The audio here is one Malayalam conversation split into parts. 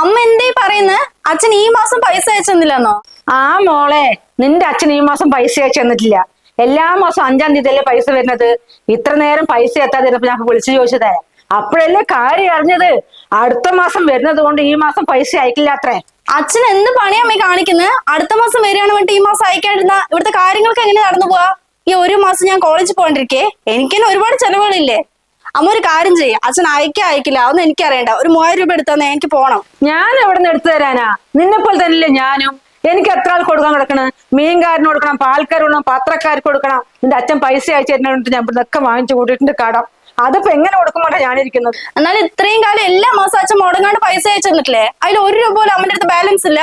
അമ്മ എന്തേ പറയുന്നത് അച്ഛൻ ഈ മാസം പൈസ അയച്ചെന്നില്ലെന്നോ ആ മോളെ നിന്റെ അച്ഛൻ ഈ മാസം പൈസ അയച്ചു തന്നിട്ടില്ല. എല്ലാ മാസം അഞ്ചാം തീയതിയല്ലേ പൈസ വരുന്നത്? ഇത്ര നേരം പൈസ എത്താതിരുന്നപ്പോ ഞാൻ വിളിച്ചു ചോദിച്ചതേ. അപ്പോഴല്ലേ കാര്യം അറിഞ്ഞത്? അടുത്ത മാസം വരുന്നത് കൊണ്ട് ഈ മാസം പൈസ അയക്കില്ല അത്രേ. അച്ഛൻ എന്ത് പണിയാ അമ്മ കാണിക്കുന്നത് അടുത്ത മാസം വരികയാണ് വേണ്ടി ഈ മാസം അയക്കാണ്ടിരുന്ന ഇവിടുത്തെ കാര്യങ്ങൾക്ക് എങ്ങനെ നടന്നു പോവാ? ഈ ഒരു മാസം ഞാൻ കോളേജിൽ പോകണ്ടിരിക്കേ എനിക്കെന്നെ ഒരുപാട് ചെലവുകളില്ലേ? അമ്മ ഒരു കാര്യം ചെയ്യ. അച്ഛൻ അയക്കാ അയക്കില്ല അതൊന്നും എനിക്കറിയണ്ട. ഒരു മൂവായിരം രൂപ എടുത്താൽ എനിക്ക് പോണം. ഞാൻ എവിടെ നിന്ന് എടുത്തു തരാനാ? നിന്നെ പോലെ തന്നെയല്ലേ ഞാനും. എനിക്ക് എത്ര ആൾക്ക് കൊടുക്കാൻ കിടക്കണം? മീൻകാരന് കൊടുക്കണം പാൽക്കാർ കൊടുക്കണം പത്രക്കാർക്ക് കൊടുക്കണം. നിന്റെ അച്ഛൻ പൈസ അയച്ചു തരുന്നതുകൊണ്ട് ഞാൻ ഇതൊക്കെ വാങ്ങിച്ചു കൂട്ടിയിട്ടുണ്ട് കടം. അതിപ്പോ എങ്ങനെ കൊടുക്കുമ്പോഴാണ് ഞാനിരിക്കുന്നത്? എന്നാലും ഇത്രയും കാലം എല്ലാ മാസം അച്ഛൻ മുടങ്ങാണ്ട് പൈസ അയച്ചു തന്നിട്ടില്ലേ അതിൽ ഒരു രൂപ പോലും അമ്മന്റെ അടുത്ത് ബാലൻസ് ഇല്ല.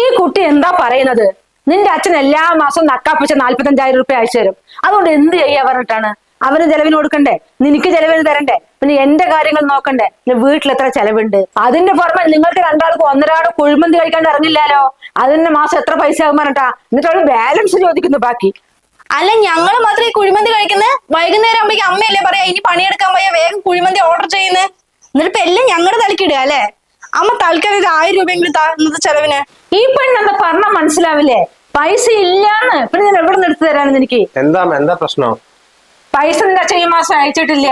ഈ കുട്ടി എന്താ പറയുന്നത്? നിന്റെ അച്ഛൻ എല്ലാ മാസവും നക്കാപ്പിച്ച നാല്പത്തഞ്ചായിരം റുപ്യ അയച്ചു തരും. അതുകൊണ്ട് എന്ത് ചെയ്യാ പറഞ്ഞിട്ടാണ്? അവന് ചെലവിന് കൊടുക്കണ്ടേ? നിനക്ക് ചെലവിന് തരണ്ടേ? പിന്നെ എന്റെ കാര്യങ്ങൾ നോക്കണ്ടേ? പിന്നെ വീട്ടിൽ എത്ര ചെലവുണ്ട്? അതിന്റെ പുറമെ നിങ്ങൾക്ക് രണ്ടാൾക്കും ഒന്നരാട് കുഴിമന്തി കഴിക്കാണ്ട് ഇറങ്ങില്ലല്ലോ? അതിന്റെ മാസം എത്ര പൈസ ആകും പറഞ്ഞാ എന്നിട്ട് അവൾ ബാലൻസ് ചോദിക്കുന്നു ബാക്കി. അല്ല ഞങ്ങൾ മാത്രം ഈ കുഴിമന്തി കഴിക്കുന്നത് വൈകുന്നേരം ആകുമ്പോഴേക്കും അമ്മയല്ലേ പറയാ ഇനി പണിയെടുക്കാൻ പോയാ വേഗം കുഴിമന്തി ഓർഡർ ചെയ്യുന്നത് എന്നിട്ട് ഇപ്പൊ എല്ലാം ഞങ്ങളുടെ തലക്കിടുക അല്ലേ? അമ്മ തൽക്കാലം ഇത് ആയിരം രൂപയെങ്കിലും താഴ്ന്നത് ചെലവിന്. ഈ പെണ്ണെന്താ പറഞ്ഞ മനസ്സിലാവില്ലേ? പൈസ ഇല്ലാന്ന്. പിന്നെ ഞാൻ എവിടെ നിന്ന് എടുത്തു തരാനെന്ന് എനിക്ക് എന്താ എന്താ പ്രശ്നം? പൈസ നിന്റെ അച്ഛൻ ഈ മാസം അയച്ചിട്ടില്ല.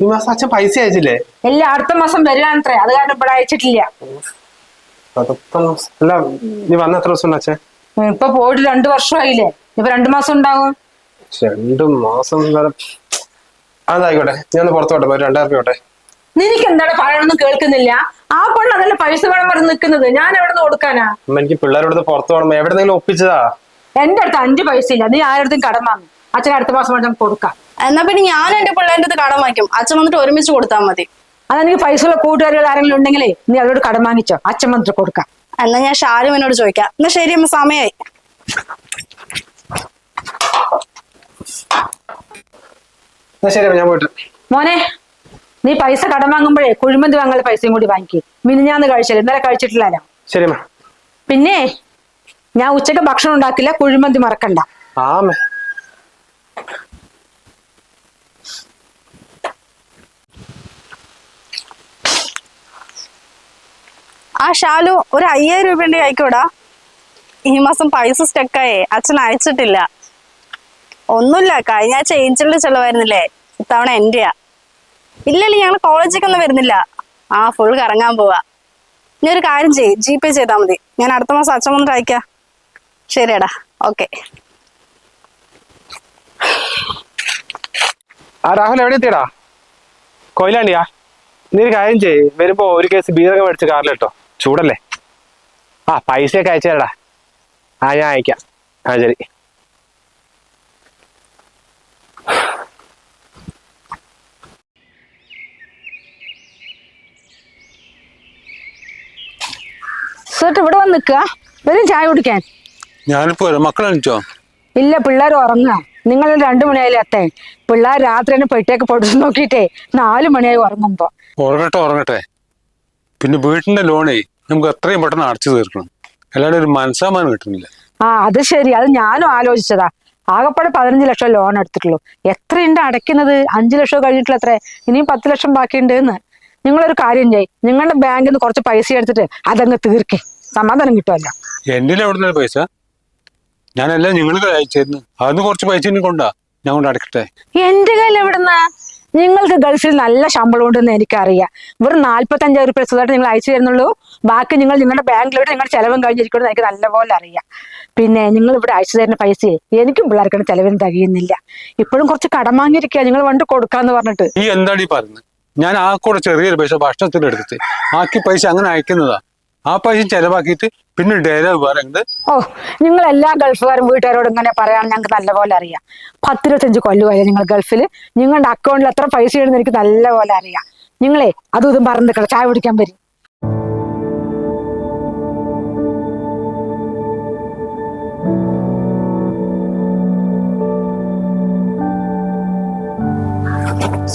ഈ മാസം അച്ഛൻ പൈസ അയച്ചില്ലേ? എല്ലാം അടുത്ത മാസം വരികയാണത്രേ അത് കാരണം ഇവിടെ അയച്ചിട്ടില്ല. അല്ല നീ വന്ന എത്ര ദിവസം അച്ഛൻ? ഇപ്പൊ പോയിട്ട് രണ്ടു വർഷമായില്ലേ. ഇപ്പൊ രണ്ടു മാസം ഉണ്ടാകും രണ്ടു മാസം വരെ അതായിക്കോട്ടെ ഞാൻ പുറത്തോട്ടെ പോയി രണ്ടായിരം രൂപ നിനക്ക് എന്താണ് പറയണമെന്ന് കേൾക്കുന്നില്ല? ആ പെണ്ണ് അതല്ല പൈസ വേണം പറഞ്ഞ് നിൽക്കുന്നത്. ഞാൻ എവിടെ നിന്ന് കൊടുക്കാനാ എനിക്ക് പിള്ളേരോട് പുറത്തു പോകണം. എവിടെന്നെങ്കിലും ഒപ്പിച്ചതാ? എന്റെ അടുത്ത് അഞ്ച് പൈസ ഇല്ല. നീ ആരുടെ കടം വാങ്ങും. അച്ഛൻ അടുത്ത മാസം വേണം കൊടുക്കാം. എന്നാ പിന്നെ ഞാൻ എന്റെ പിള്ളേരുടെ അടുത്ത് കടം വാങ്ങിക്കും. അച്ഛൻ വന്നിട്ട് ഒരുമിച്ച് കൊടുത്താൽ മതി. അതെനിക്ക് പൈസ ഉള്ള കൂട്ടുകാരികൾ ആരെങ്കിലും ഉണ്ടെങ്കിലേ നീ അവരോട് കടം വാങ്ങിച്ചോ. അച്ഛൻ വന്നിട്ട് കൊടുക്കാം. എന്നാ ഞാൻ ഷാരുവിനോട് ചോദിക്കാം. എന്നാ ശരി അമ്മ സമയായി. ശരി ഞാൻ പോയിട്ട് മോനെ നീ പൈസ കടം വാങ്ങുമ്പോഴേ കുഴിമന്തി വാങ്ങാൻ പൈസയും കൂടി വാങ്ങിക്കും. മിനിഞ്ഞാന്ന് കഴിച്ചില്ല ഇന്നലെ കഴിച്ചിട്ടില്ലല്ലോ. ശരി പിന്നെ ഞാൻ ഉച്ചയ്ക്ക് ഭക്ഷണം ഉണ്ടാക്കില്ല കുഴിമന്തി മറക്കണ്ട. ആമേ ആ ഷാലു ഒരു അയ്യായിരം രൂപ ആയിക്കോടാ. ഈ മാസം പൈസ സ്റ്റക്കായേ അച്ഛൻ അയച്ചിട്ടില്ല. ഒന്നുമില്ല. കഴിഞ്ഞ ആഴ്ച ഏഞ്ചലിന്റെ ചെലവായിരുന്നില്ലേ? ഇത്തവണ എന്റെയാ ഇല്ലല്ല ഞങ്ങൾ കോളേജിലേക്ക് ഒന്നും വരുന്നില്ല. ആ ഫുൾ കറങ്ങാൻ പോവാ. നീ ഒരു കാര്യം ചെയ്യ്. ജി പേ ചെയ്താൽ മതി. ഞാൻ അടുത്ത മാസം അച്ഛൻ വന്നിട്ട് അയക്കാം. ശരിയടാ. ഓക്കെ. ആ രാഹുൽ എവിടെ എത്തിയടാ? കൊയിലാണ്ടിയാ? നീ ഒരു കാര്യം ചെയ്യ്. വരുമ്പോ ഒരു കേസ് ബീറൊക്കെ മേടിച്ച് കാറിലിട്ടോ. ചൂടല്ലേ? ആ പൈസയൊക്കെ അയച്ചു തരടാ. ആ ഞാൻ അയക്കാം. ആ ശരി. സേട്ട് ഇവിടെ വന്ന് നിൽക്കുക വരും ചായ കുടിക്കാൻ. ഞാനിപ്പോ മക്കളോ ഇല്ല പിള്ളേർ ഉറങ്ങുക. നിങ്ങൾ രണ്ടു മണിയായാലും എത്തേ പിള്ളേർ രാത്രി തന്നെ പെട്ടിയൊക്കെ പൊടിച്ചു നോക്കിയിട്ടേ നാലു മണിയായി ഉറങ്ങുമ്പോ. ഉറങ്ങട്ടെ ഉറങ്ങട്ടെ. പിന്നെ വീട്ടിന്റെ ലോണേ. നമുക്ക് എത്രയും പെട്ടെന്ന് അടച്ചു തീർക്കണം. അല്ലാണ്ട് ഒരു മനസ്സാമാനം കിട്ടുന്നില്ല. ആ അത് ശരി. അത് ഞാനും ആലോചിച്ചതാ. ആകപ്പാടെ പതിനഞ്ച് ലക്ഷം ലോൺ എടുത്തിട്ടുള്ളൂ. എത്രയുണ്ട് അടയ്ക്കുന്നത്? അഞ്ചു ലക്ഷം കഴിഞ്ഞിട്ടുള്ള എത്ര ഇനിയും പത്ത് ലക്ഷം ബാക്കിയുണ്ട് എന്ന് നിങ്ങളൊരു കാര്യം ചെയ് നിങ്ങളുടെ ബാങ്കിൽ നിന്ന് കുറച്ച് പൈസ എടുത്തിട്ട് അതങ്ങ് തീർക്കേ. സമാധാനം കിട്ടുമല്ലോ എന്റെ എവിടുന്ന പൈസ? ഞാനല്ല നിങ്ങൾക്ക് അയച്ചിരുന്നു അതൊന്ന് കുറച്ച് പൈസ കൊണ്ടാ. ഞാൻ കൊണ്ട് അടക്കട്ടെ. എന്റെ കയ്യിൽ എവിടുന്ന? നിങ്ങൾക്ക് ഗൾഫിൽ നല്ല ശമ്പളം ഉണ്ടെന്ന് എനിക്കറിയാം. വെറും നാല്പത്തഞ്ചായിരം റുപ്യ സ്വതായിട്ട് നിങ്ങൾ അയച്ചു തരുന്നുള്ളൂ. ബാക്കി നിങ്ങൾ നിങ്ങളുടെ ബാങ്കിലോട്ട് നിങ്ങളുടെ ചെലവും കഴിഞ്ഞിരിക്കണമെന്ന് എനിക്ക് നല്ലപോലെ അറിയാം. പിന്നെ നിങ്ങൾ ഇവിടെ അയച്ചു തരുന്ന പൈസയെ എനിക്കും പിള്ളേർക്കാണ് ചെലവിന് തികയുന്നില്ല. ഇപ്പോഴും കുറച്ച് കടം വാങ്ങിയിരിക്കുക നിങ്ങൾ വണ്ട് കൊടുക്കാന്ന് പറഞ്ഞിട്ട്. ഈ എന്താണ് പറയുന്നത്? ഞാൻ ആ കൂടെ ചെറിയൊരു പൈസ ഭക്ഷണത്തിന് എടുത്തിട്ട് ബാക്കി പൈസ അങ്ങനെ അയക്കുന്നതാ. ആ പൈസ ചെലവാക്കിയിട്ട് പിന്നെ ഡയലോഗ് പറയുന്നത് ഓ നിങ്ങൾ എല്ലാ ഗൾഫുകാരും വീട്ടുകാരോടും ഇങ്ങനെ പറയാൻ ഞങ്ങൾക്ക് നല്ലപോലെ അറിയാം. പത്തിരുപത്തഞ്ച് കൊല്ലുമായി നിങ്ങൾ ഗൾഫിൽ നിങ്ങളുടെ അക്കൗണ്ടിൽ എത്ര പൈസ ഉണ്ടെന്ന് എനിക്ക് നല്ലപോലെ അറിയാം. നിങ്ങളെ അതും ഇതും പറഞ്ഞു നിൽക്കണം ചായ കുടിക്കാൻ വരും.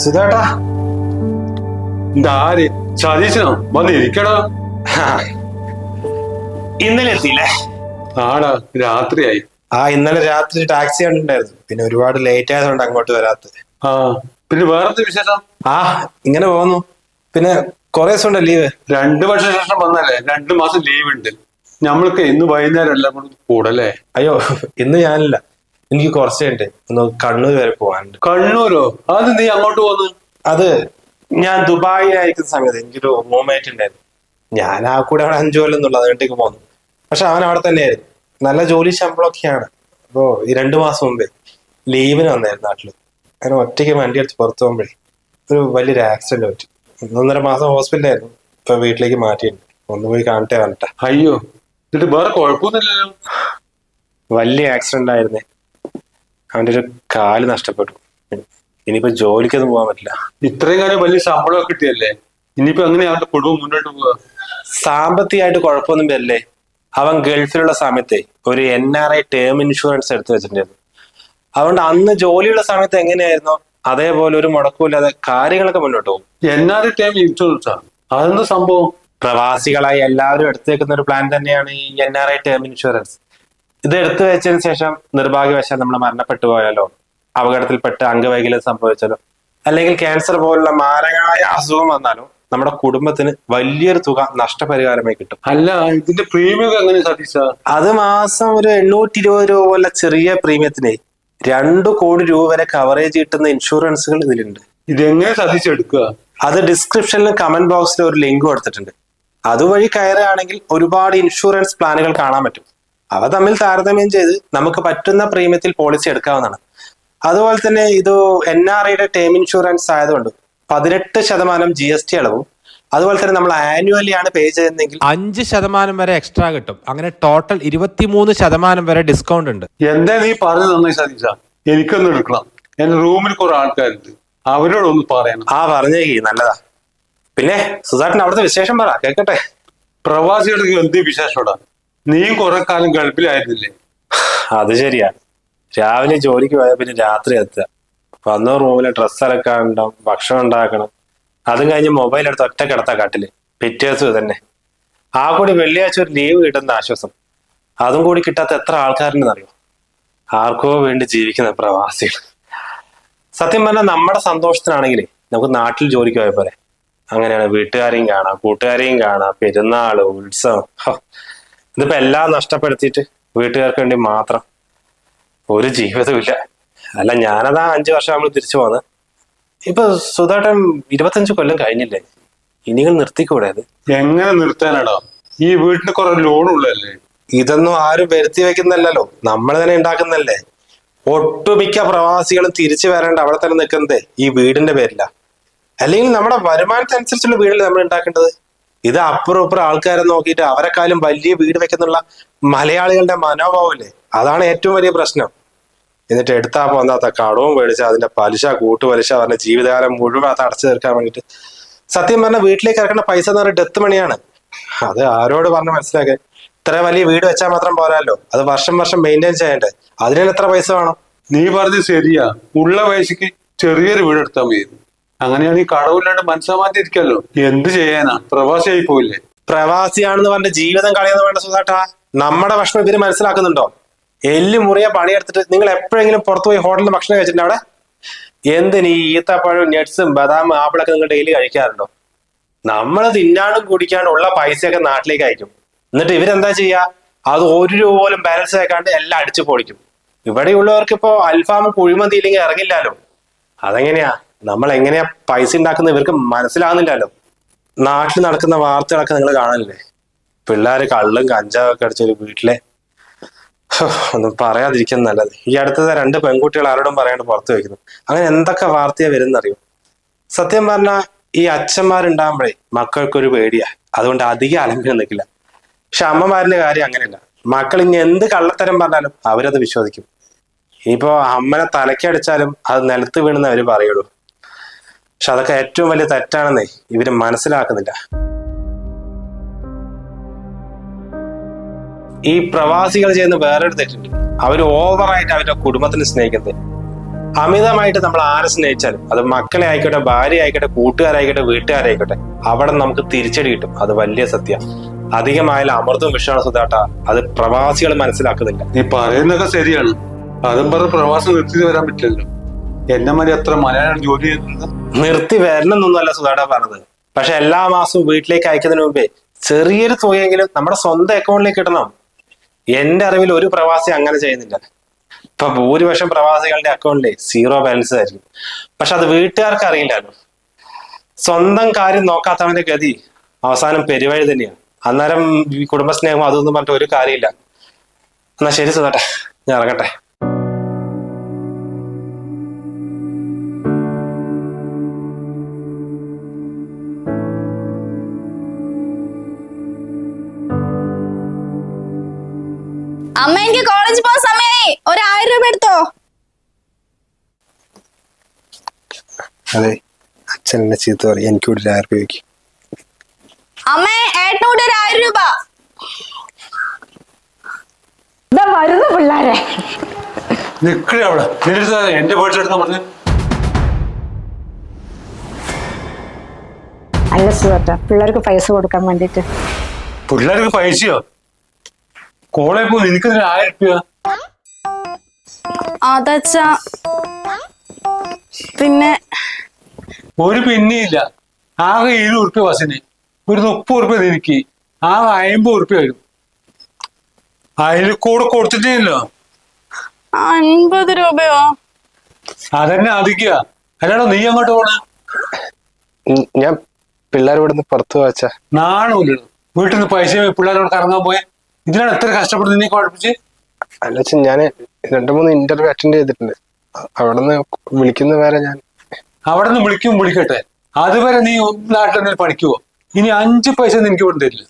സുധേട്ടാ ഇതാര്? സതീശനോ? വന്ന് ഇരിക്കടോ ഇന്നലെ എത്തിയില്ലേ? ആടാ രാത്രിയായി. ആ ഇന്നലെ രാത്രി ടാക്സി കണ്ടിട്ടുണ്ടായിരുന്നു. പിന്നെ ഒരുപാട് ലേറ്റ് ആയതുകൊണ്ട് അങ്ങോട്ട് വരാത്തത്. ആ പിന്നെ വേറെന്ത് വിശേഷം? ആ ഇങ്ങനെ പോകുന്നു. പിന്നെ കൊറേ ദിവസം ഉണ്ടോ ലീവ് രണ്ടു വർഷം ശേഷം വന്നല്ലേ? രണ്ടു മാസം ലീവ് ഉണ്ട്. നമ്മൾക്ക് ഇന്ന് വൈകുന്നേരം എല്ലാം കൂടെ കൂടല്ലേ? അയ്യോ ഇന്ന് ഞാനില്ല. എനിക്ക് കുറച്ചുണ്ട് ഒന്ന് കണ്ണൂർ വരെ പോകാനുണ്ട്. കണ്ണൂരോ? അത് നീ അങ്ങോട്ട് പോന്നു? അത് ഞാൻ ദുബായിലായിരിക്കുന്ന സമയത്ത് എനിക്കൊരു റൂംമേറ്റ് ഉണ്ടായിരുന്നു. ഞാൻ ആ കൂടെ അവിടെ അഞ്ചു കൊല്ലം എന്നുള്ളത് അതുകൊണ്ടേക്ക് പോന്നു. പക്ഷെ അവൻ അവിടെ തന്നെയായിരുന്നു നല്ല ജോലി ശമ്പളമൊക്കെയാണ്. അപ്പോ ഈ രണ്ടു മാസം മുമ്പേ ലീവിന് വന്നായിരുന്നു നാട്ടിൽ. അങ്ങനെ ഒറ്റയ്ക്ക് വണ്ടി എടുത്ത് പുറത്തു പോകുമ്പോഴേ ഒരു വലിയൊരു ആക്സിഡന്റ് പറ്റി. ഒന്നൊന്നര മാസം ഹോസ്പിറ്റലായിരുന്നു ഇപ്പൊ വീട്ടിലേക്ക് മാറ്റിയിട്ടുണ്ട്. ഒന്ന് പോയി കാണട്ടെ വന്നിട്ട് അയ്യോ എന്നിട്ട് വേറെ കുഴപ്പമൊന്നുമില്ലല്ലോ? വലിയ ആക്സിഡന്റ് ആയിരുന്നേ. അവന്റെ ഒരു കാൽ നഷ്ടപ്പെട്ടു. ഇനിയിപ്പോ ജോലിക്കൊന്നും പോകാൻ പറ്റില്ല. ഇത്രയും കാലം വലിയ ശമ്പളമൊക്കെ കിട്ടിയല്ലേ? ഇനിയിപ്പോ എങ്ങനെയാ കുടുംബം മുന്നോട്ട് പോവാ സാമ്പത്തികമായിട്ട് കുഴപ്പമൊന്നും വരില്ലേ അവൻ ഗൾഫിലുള്ള സമയത്തെ ഒരു N R I term insurance എടുത്തു വെച്ചിട്ടുണ്ടായിരുന്നു. അതുകൊണ്ട് അന്ന് ജോലിയുള്ള സമയത്ത് എങ്ങനെയായിരുന്നു? അതേപോലെ ഒരു മുടക്കമില്ലാതെ കാര്യങ്ങളൊക്കെ മുന്നോട്ട് പോകും. N R I term insurance ആണ്. അതെന്താ സംഭവം? പ്രവാസികളായി എല്ലാവരും എടുത്തേക്കുന്ന ഒരു പ്ലാൻ തന്നെയാണ് ഈ N R I term insurance ഇത് എടുത്തു വെച്ചതിന് ശേഷം നിർഭാഗ്യവശാൽ നമ്മൾ മരണപ്പെട്ടു പോയാലോ? അപകടത്തിൽപ്പെട്ട് അംഗവൈകല്യം സംഭവിച്ചാലോ? അല്ലെങ്കിൽ ക്യാൻസർ പോലുള്ള മാരകമായ അസുഖം വന്നാലോ? നമ്മുടെ കുടുംബത്തിന് വലിയൊരു തുക നഷ്ടപരിഹാരമായി കിട്ടും. അല്ല ഇതിന്റെ പ്രീമിയം എങ്ങനെ സതീശ? അത് മാസം ഒരു എണ്ണൂറ്റി ഇരുപത് രൂപ പോലെ ചെറിയ പ്രീമിയത്തിന് രണ്ടു കോടി രൂപ വരെ കവറേജ് കിട്ടുന്ന ഇൻഷുറൻസുകൾ ഇതിലുണ്ട്. ഇതെങ്ങനെ സതീശ് എടുക്കുക? അത് ഡിസ്ക്രിപ്ഷനിലും കമന്റ് ബോക്സിൽ ഒരു ലിങ്ക് കൊടുത്തിട്ടുണ്ട്. അതുവഴി കയറുകയാണെങ്കിൽ ഒരുപാട് ഇൻഷുറൻസ് പ്ലാനുകൾ കാണാൻ പറ്റും. അവ തമ്മിൽ താരതമ്യം ചെയ്ത് നമുക്ക് പറ്റുന്ന പ്രീമിയത്തിൽ പോളിസി എടുക്കാവുന്നതാണ്. അതുപോലെ തന്നെ ഇത് എൻ ആർ ഐയുടെ ടേം ഇൻഷുറൻസ് ആയതുകൊണ്ട് പതിനെട്ട് ശതമാനം ജി എസ് ടി അളവും. അതുപോലെ തന്നെ നമ്മൾ ആനുവലി ആണ് പേ ചെയ്യുന്നതെങ്കിൽ അഞ്ച് ശതമാനം വരെ എക്സ്ട്രാ കിട്ടും. അങ്ങനെ ടോട്ടൽ ഇരുപത്തിമൂന്ന് ശതമാനം വരെ ഡിസ്കൗണ്ട് ഉണ്ട്. എന്താ നീ പറഞ്ഞു നന്നായി സതീശ എനിക്കൊന്നും എടുക്കണം. എന്റെ റൂമിൽ കുറെ ആൾക്കാരുണ്ട്. അവരോടൊന്ന് പറയണം. ആ പറഞ്ഞേ നല്ലതാ. പിന്നെ സുധാട്ടൻ അവിടുത്തെ വിശേഷം പറ കേക്കട്ടെ. പ്രവാസികൾക്ക് എന്ത് വിശേഷോടാ? നീയും കുറെ കാലം ഗൾഫിലായിരുന്നില്ലേ? അത് ശരിയാ. രാവിലെ ജോലിക്ക് പോയാൽ പിന്നെ രാത്രി എത്തുക. വന്ന റൂമിൽ ഡ്രസ്സ് അലക്കാനുണ്ടാവും ഭക്ഷണം ഉണ്ടാക്കണം. അതും കഴിഞ്ഞ് മൊബൈൽ എടുത്ത് ഒറ്റ കിടത്താ കാട്ടിൽ. പിറ്റേ ദിവസം തന്നെ ആ കൂടി വെള്ളിയാഴ്ച ഒരു ലീവ് കിട്ടുന്ന ആശ്വാസം. അതും കൂടി കിട്ടാത്ത എത്ര ആൾക്കാരുണ്ടെന്നറിയോ? ആർക്കോ വേണ്ടി ജീവിക്കുന്ന പ്രവാസികൾ. സത്യം പറഞ്ഞാൽ നമ്മുടെ സന്തോഷത്തിനാണെങ്കിൽ നമുക്ക് നാട്ടിൽ ജോലിക്ക് പോയ പോലെ. അങ്ങനെയാണ് വീട്ടുകാരെയും കാണാം കൂട്ടുകാരെയും കാണാം പെരുന്നാൾ ഉത്സവം. ഇതിപ്പോ എല്ലാം നഷ്ടപ്പെടുത്തിയിട്ട് വീട്ടുകാർക്ക് വേണ്ടി മാത്രം ഒരു ജീവിതമില്ല അല്ല ഞാനതാ അഞ്ചു വർഷം നമ്മൾ തിരിച്ചു പോന്ന്. ഇപ്പൊ സുധാട്ടൻ ഇരുപത്തഞ്ച് കൊല്ലം കഴിഞ്ഞില്ലേ? ഇനികൾ നിർത്തിക്കൂടെ അത്? എങ്ങനെ നിർത്താനാടോ? ഈ വീട്ടിന് കുറെ ലോൺ ഉള്ളതല്ലേ? ഇതൊന്നും ആരും വരുത്തി വെക്കുന്നല്ലോ നമ്മൾ തന്നെ ഉണ്ടാക്കുന്നല്ലേ ഒട്ടുമിക്ക പ്രവാസികളും തിരിച്ചു വരേണ്ട അവിടെ തന്നെ നിൽക്കുന്നത് ഈ വീടിന്റെ പേരില. അല്ലെങ്കിൽ നമ്മുടെ വരുമാനത്തിനനുസരിച്ചുള്ള വീടിൽ നമ്മൾ ഉണ്ടാക്കേണ്ടത്? ഇത് അപ്പുറം ഇപ്പുറം ആൾക്കാരെ നോക്കിയിട്ട് അവരെക്കാളും വലിയ വീട് വെക്കുന്നുള്ള മലയാളികളുടെ മനോഭാവമല്ലേ? അതാണ് ഏറ്റവും വലിയ പ്രശ്നം. എന്നിട്ട് എടുത്താ പോന്നാത്ത കടവും മേടിച്ച് അതിന്റെ പലിശ കൂട്ടുപലിശ പറഞ്ഞ ജീവിതകാലം മുഴുവൻ അത് അടച്ചു തീർക്കാൻ വേണ്ടിയിട്ട്. സത്യം പറഞ്ഞ വീട്ടിലേക്ക് ഇറക്കുന്ന പൈസ എന്ന് പറഞ്ഞാൽ ഡെത്ത് മണിയാണ് അത് ആരോട് പറഞ്ഞ് മനസ്സിലാക്കാൻ? ഇത്ര വലിയ വീട് വെച്ചാൽ മാത്രം പോരാല്ലോ. അത് വർഷം വർഷം മെയിന്റെയിൻ ചെയ്യണ്ടേ? അതിന് എത്ര പൈസ വേണം? നീ പറഞ്ഞത് ശരിയാ. ഉള്ള പൈസക്ക് ചെറിയൊരു വീട് എടുത്താൽ മതി. അങ്ങനെയാണ് ഈ കടവില്ലാണ്ട് മനസ്സമാറ്റി ഇരിക്കല്ലോ എന്ത് ചെയ്യാനാ? പ്രവാസിയായി പോയില്ലേ? പ്രവാസിയാണെന്ന് പറഞ്ഞ ജീവിതം കളയുന്ന വേണ്ട സുധാട്ടാ നമ്മുടെ ഭക്ഷണം ഇവർ മനസ്സിലാക്കുന്നുണ്ടോ? എല്ല് മുറിയ പണിയെടുത്തിട്ട് നിങ്ങൾ എപ്പോഴെങ്കിലും പുറത്തു പോയി ഹോട്ടലിൽ ഭക്ഷണം കഴിച്ചിട്ടുണ്ട് അവിടെ? എന്തിന് ഈ ഈത്തപ്പഴവും നട്ട്സും ബദാം ആപ്പിളൊക്കെ നിങ്ങൾ ഡെയിലി കഴിക്കാറുണ്ടോ? നമ്മൾ തിന്നാണ്ടും കുടിക്കാണ്ടും ഉള്ള പൈസയൊക്കെ നാട്ടിലേക്ക് അയക്കും. എന്നിട്ട് ഇവരെന്താ ചെയ്യുക അത് ഒരു രൂപ പോലും ബാലൻസ് ആക്കാണ്ട് എല്ലാം അടിച്ചു പൊളിക്കും. ഇവിടെ ഉള്ളവർക്ക് ഇപ്പോ അൽഫാമും കുഴിമന്തി ഇല്ലെങ്കിൽ ഇറങ്ങില്ലല്ലോ. അതെങ്ങനെയാ? നമ്മൾ എങ്ങനെയാ പൈസ ഉണ്ടാക്കുന്ന ഇവർക്ക് മനസ്സിലാകുന്നില്ലല്ലോ. നാട്ടിൽ നടക്കുന്ന വാർത്തകളൊക്കെ നിങ്ങൾ കാണാനില്ലേ പിള്ളേർ കള്ളും കഞ്ചാവൊക്കെ അടിച്ചൊരു വീട്ടിലെ ഒന്നും പറയാതിരിക്കുന്ന നല്ലത്. ഈ അടുത്തത് രണ്ട് പെൺകുട്ടികൾ ആരോടും പറയാണ്ട് പുറത്തു വെക്കുന്നു. അങ്ങനെ എന്തൊക്കെ വാർത്തയാ വരുന്നറിയോ? സത്യം പറഞ്ഞാൽ ഈ അച്ഛന്മാരുണ്ടാകുമ്പോഴേ മക്കൾക്കൊരു പേടിയാ. അതുകൊണ്ട് അധികം അലമ്പിന് നിൽക്കില്ല. പക്ഷെ അമ്മമാരിന്റെ കാര്യം അങ്ങനെയല്ല. മക്കൾ ഇനി എന്ത് കള്ളത്തരം പറഞ്ഞാലും അവരത് വിശ്വസിക്കും. ഇനിയിപ്പോ അമ്മനെ തലക്കടിച്ചാലും അത് നിലത്ത് വീണെന്ന് അവർ പറയുള്ളൂ. പക്ഷെ അതൊക്കെ ഏറ്റവും വലിയ തെറ്റാണെന്നേ ഇവർ മനസ്സിലാക്കുന്നില്ല. ഈ പ്രവാസികൾ ചെയ്യുന്ന വേറൊരു തെറ്റുണ്ട് അവർ ഓവറായിട്ട് അവരുടെ കുടുംബത്തിനെ സ്നേഹിക്കുന്നത്. അമിതമായിട്ട് നമ്മൾ ആരെ സ്നേഹിച്ചാലും അത് മക്കളെ ആയിക്കോട്ടെ ഭാര്യ ആയിക്കോട്ടെ കൂട്ടുകാരായിക്കോട്ടെ വീട്ടുകാരായിക്കോട്ടെ അവിടെ നമുക്ക് തിരിച്ചടി കിട്ടും. അത് വലിയ സത്യം. അധികമായാലും അമൃതവും വിഷമാണ് സുധാട്ട. അത് പ്രവാസികൾ മനസ്സിലാക്കുന്നില്ല. നീ പറയുന്നൊക്കെ ശരിയാണ്. അതും പറഞ്ഞ് പ്രവാസം നിർത്തി വരാൻ പറ്റില്ലല്ലോ. എന്നെ മാതിരി അത്ര മലയാളം ജോലി ചെയ്യുന്നത് നിർത്തി വരണം എന്നൊന്നുമല്ല സുധാട പറഞ്ഞത്. പക്ഷെ എല്ലാ മാസവും വീട്ടിലേക്ക് അയക്കുന്നതിന് മുമ്പേ ചെറിയൊരു തുകയെങ്കിലും നമ്മുടെ സ്വന്തം അക്കൗണ്ടിലേക്ക് ഇടണം. എന്റെ അറിവിൽ ഒരു പ്രവാസി അങ്ങനെ ചെയ്യുന്നില്ല. ഇപ്പൊ ഭൂരിപക്ഷം പ്രവാസികളുടെ അക്കൗണ്ടിലെ സീറോ ബാലൻസ് ആയിരിക്കും. പക്ഷെ അത് വീട്ടുകാർക്ക് അറിയില്ലല്ലോ സ്വന്തം കാര്യം നോക്കാത്തവന്റെ ഗതി അവസാനം പെരുവഴി തന്നെയാണ്. അന്നേരം കുടുംബസ്നേഹം അതൊന്നും പറഞ്ഞിട്ട് ഒരു കാര്യമില്ല. എന്നാ ശരി സുതട്ടെ ഞാൻ ഇറങ്ങട്ടെ. അതെ. അച്ഛൻ എന്നെ ചീത്ത പറയും. എനിക്ക് ഒരു ആയിരം രൂപയ്ക്ക് അമ്മേ ഏട്ടനോട് ഒരു ആയിരം രൂപ. വരുന്നു പിള്ളാരെ. അവിടെ. എന്റെ പറഞ്ഞു. അല്ല സുഹൃത്ത പിള്ളേർക്ക് പൈസ കൊടുക്കാൻ വേണ്ടിട്ട്. പിള്ളേർക്ക് പൈസയോ? കോളേജ് പോയി നിനക്ക് ആയിരം രൂപ? അതച്ച പിന്നെ ഒരു പിന്നെയില്ല ആകെ ഏഴു ഉറുപ്പ്യ ബസ്സിന്. ഒരു മുപ്പത് ഉറുപ്പ്യ നിനക്ക്. ആകെ അമ്പത് ഉറുപ്പ്യ വരും. അതിൽ കൂടെ കൊടുത്തിട്ടില്ലല്ലോ? അൻപത് രൂപയോ? അതന്നെ അധിക അല്ലാടോ നീ അങ്ങോട്ട് പോണ? ഞാൻ പിള്ളേർ ഇവിടുന്ന് പുറത്തു വച്ച നാണമില്ലല്ലോ വീട്ടിൽ നിന്ന് പൈസ പിള്ളേരോട് കറങ്ങാൻ പോയ. ഇതിനാണ് എത്ര കഷ്ടപ്പെടുന്നത് നീ കുഴപ്പിച്ച് അല്ല ഞാൻ രണ്ടു മൂന്ന് ഇന്റർവ്യൂ അറ്റൻഡ് ചെയ്തിട്ടുണ്ട്. അവിടെ നിന്ന് വിളിക്കുന്ന വരെ ഞാൻ അവിടെ നിന്ന് വിളിക്കും വിളിക്കട്ടെ. അതുവരെ നീ നാട്ടിൽ നിന്ന് പണിക്കുവോ ഇനി അഞ്ച് പൈസ നിനക്ക് ഇവിടെ തരില്ല.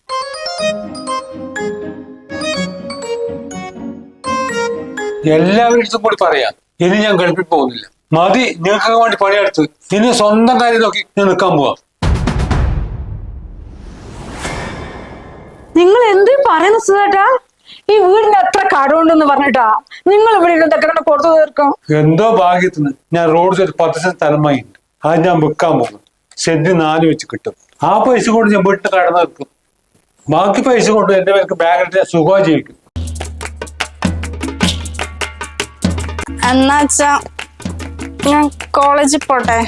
എല്ലാവരുടെ കൂടി പറയാം ഇനി ഞാൻ ഗൾഫിൽ പോകുന്നില്ല. മതി നിങ്ങൾക്ക് വേണ്ടി പണിയെടുത്ത്. ഇനി സ്വന്തം കാര്യം നോക്കി ഞാൻ നിൽക്കാൻ പോവാ. നിങ്ങൾ എന്ത് പറയുന്നു സുധേട്ടാ? ഈ വീടിന് എത്ര കടമുണ്ടെന്ന് പറഞ്ഞിട്ടാ? നിങ്ങൾ ഇവിടെ ഇരുന്ന് ഇങ്ങനെ കൊടുത്തു തീർക്കും എന്തോ ഭാഗ്യത്തിന് ഞാൻ റോഡ് ഒരു പത്ത് സെന്റ് സ്ഥലമായി. ഉണ്ട് അത് ഞാൻ വിൽക്കാൻ പോകും സെന്റ് നാല് വെച്ച് കിട്ടും. ആ പൈസ കൊണ്ട് ഞാൻ വീട്ടിൽ കടന്നു നിൽക്കും. ബാക്കി പൈസ കൊണ്ട് എന്റെ പേർക്ക് ബാങ്കിലിട്ട് സുഖമായി ജീവിക്കും. എന്നാച്ചാ ഞാൻ കോളേജിൽ പോട്ടെ.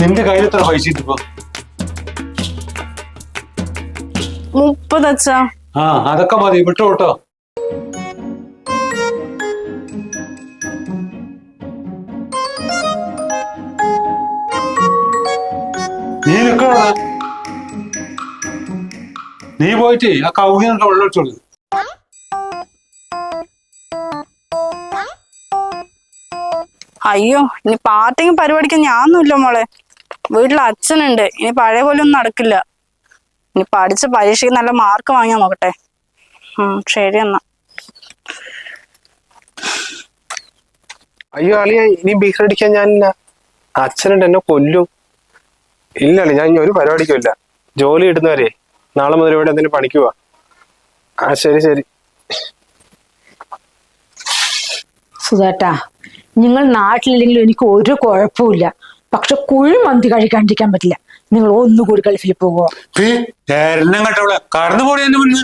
നിന്റെ കയ്യിൽ എത്ര പൈസ ഇട്ടിപ്പോ മുപ്പതച്ചാ ആ അതൊക്കെ മതി. വിട്ടു കേട്ടോ നീ നിക്കണ നീ പോയിട്ട് ആ കൗങ്ങിനൊക്കെ വെള്ളം ഒഴിച്ചോളൂ. അയ്യോ ഇനി പാർട്ടിക്കും പരിപാടിക്കും ഞാനൊന്നുമില്ല മോളെ. വീട്ടിൽ അച്ഛനുണ്ട്. ഇനി പഴയ പോലെ ഒന്നും നടക്കില്ല. ഇനി പഠിച്ച പരീക്ഷയ്ക്ക് നല്ല മാർക്ക് വാങ്ങിയാൽ നോക്കട്ടെ. ശരി എന്നാ. അയ്യോ അളിയ ഇനി ബീഫ് അടിക്കാൻ ഞാനില്ല. അച്ഛനുണ്ട് എന്നെ കൊല്ലും. ഇല്ല അളി ഞാൻ ഇനി ഒരു പരിപാടിക്കും ഇല്ല. ജോലി ഇടുന്നവരെ നാളെ മുതൽ ഇവിടെ എന്തെങ്കിലും പണിക്ക് പോവാ. ആ ശരി ശരി. സുധേട്ടാ നിങ്ങൾ നാട്ടിലില്ലെങ്കിലും എനിക്ക് ഒരു കുഴപ്പമില്ല പക്ഷെ കുഴിമന്തി കഴിക്കാണ്ടിരിക്കാൻ പറ്റില്ല. നിങ്ങൾ ഒന്നുകൂടി ഗൾഫിൽ കടന്നു പോടി എന്റെ മുന്നിൽ.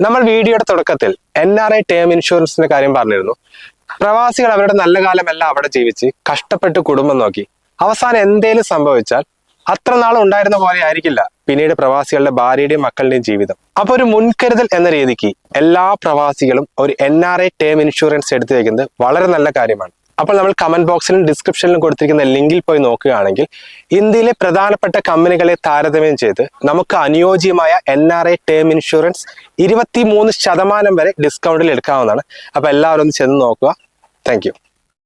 നമ്മൾ വീഡിയോയുടെ തുടക്കത്തിൽ എൻ ആർ ഐ ടേം ഇൻഷുറൻസിന്റെ കാര്യം പറഞ്ഞിരുന്നു. പ്രവാസികൾ അവരുടെ നല്ല കാലമെല്ലാം അവിടെ ജീവിച്ച് കഷ്ടപ്പെട്ട് കുടുംബം നോക്കി. അവസാനം എന്തേലും സംഭവിച്ചാൽ അത്ര നാൾ ഉണ്ടായിരുന്ന പോലെ ആയിരിക്കില്ല. പിന്നീട് പ്രവാസികളുടെ ഭാര്യയുടെയും മക്കളുടെയും ജീവിതം. അപ്പൊ ഒരു മുൻകരുതൽ എന്ന രീതിക്ക് എല്ലാ പ്രവാസികളും ഒരു N R I term insurance എടുത്തു വയ്ക്കുന്നത് വളരെ നല്ല കാര്യമാണ്. അപ്പോൾ നമ്മൾ കമന്റ് ബോക്സിലും ഡിസ്ക്രിപ്ഷനിലും കൊടുത്തിരിക്കുന്ന ലിങ്കിൽ പോയി നോക്കുകയാണെങ്കിൽ ഇന്ത്യയിലെ പ്രധാനപ്പെട്ട കമ്പനികളെ താരതമ്യം ചെയ്ത് നമുക്ക് അനുയോജ്യമായ N R I term insurance ഇരുപത്തി മൂന്ന് ശതമാനം വരെ ഡിസ്കൗണ്ടിൽ എടുക്കാവുന്നതാണ്. അപ്പോൾ എല്ലാവരും ഒന്ന് ചെന്ന് നോക്കുക. താങ്ക്